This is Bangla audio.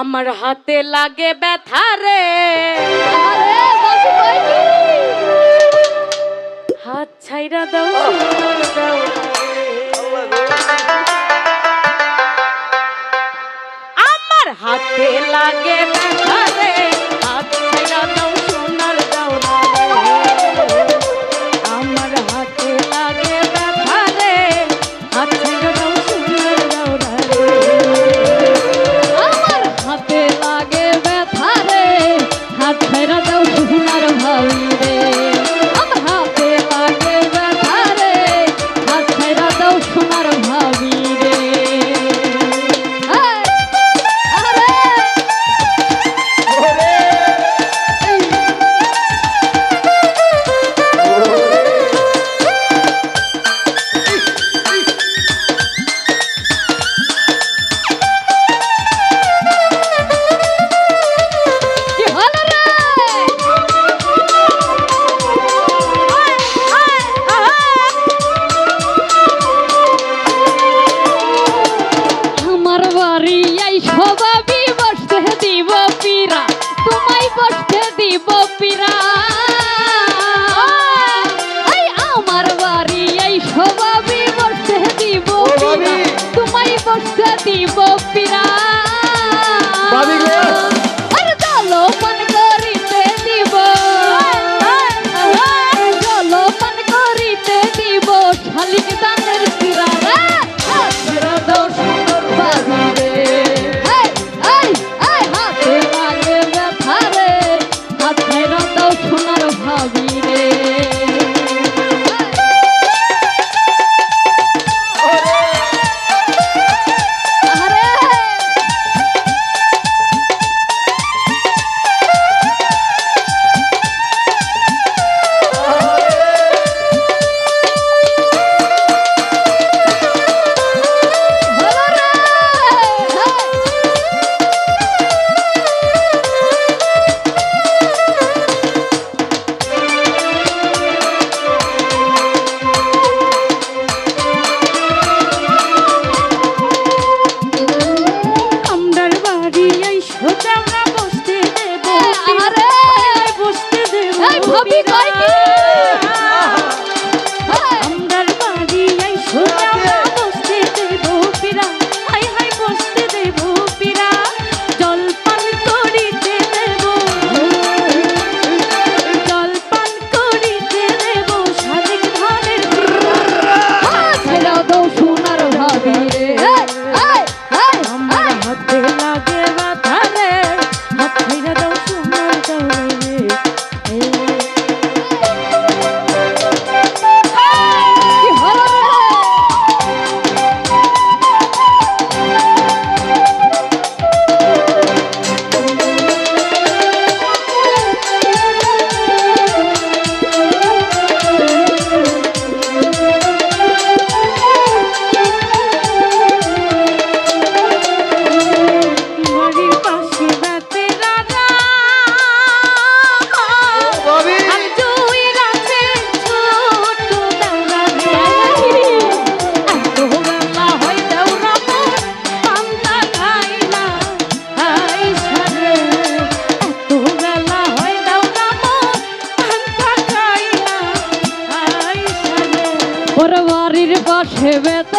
আমার হাতে লাগে ব্যথা রে। হাত ছাইরা দাও। দিব পিরা দশে বেত